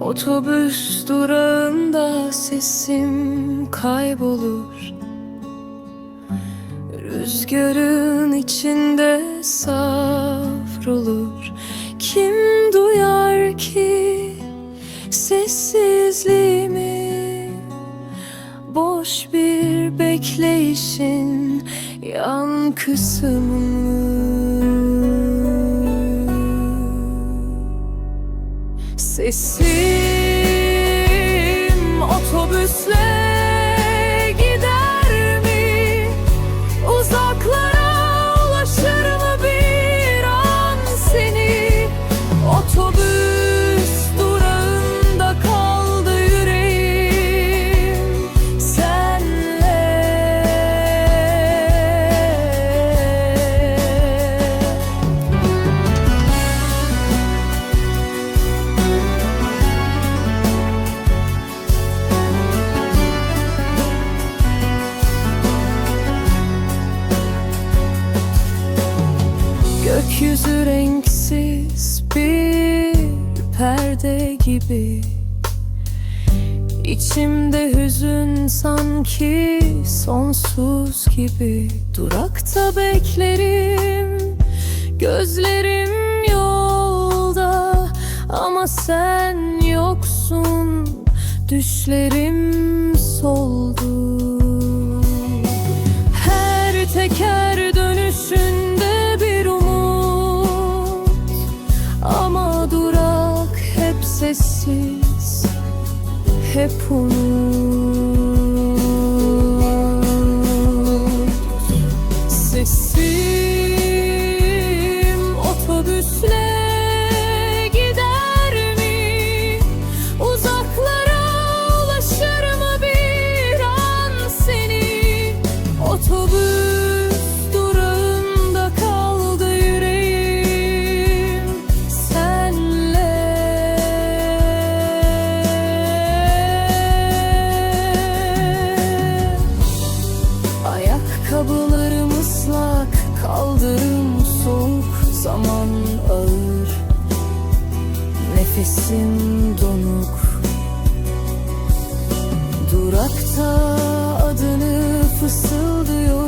Otobüs durağında sesim kaybolur. Rüzgarın içinde savrulur. Kim duyar ki sessizliğimi? Boş bir bekleyişin yankısı mı? Sesim otobüsle Gökyüzü renksiz bir perde gibi. İçimde hüzün sanki sonsuz gibi. Durakta beklerim Gözlerim yolda. Ama sen yoksun Düşlerim soldu. Her teker sessiz. Hep unut Nefesim donuk. Durakta adını fısıldıyor.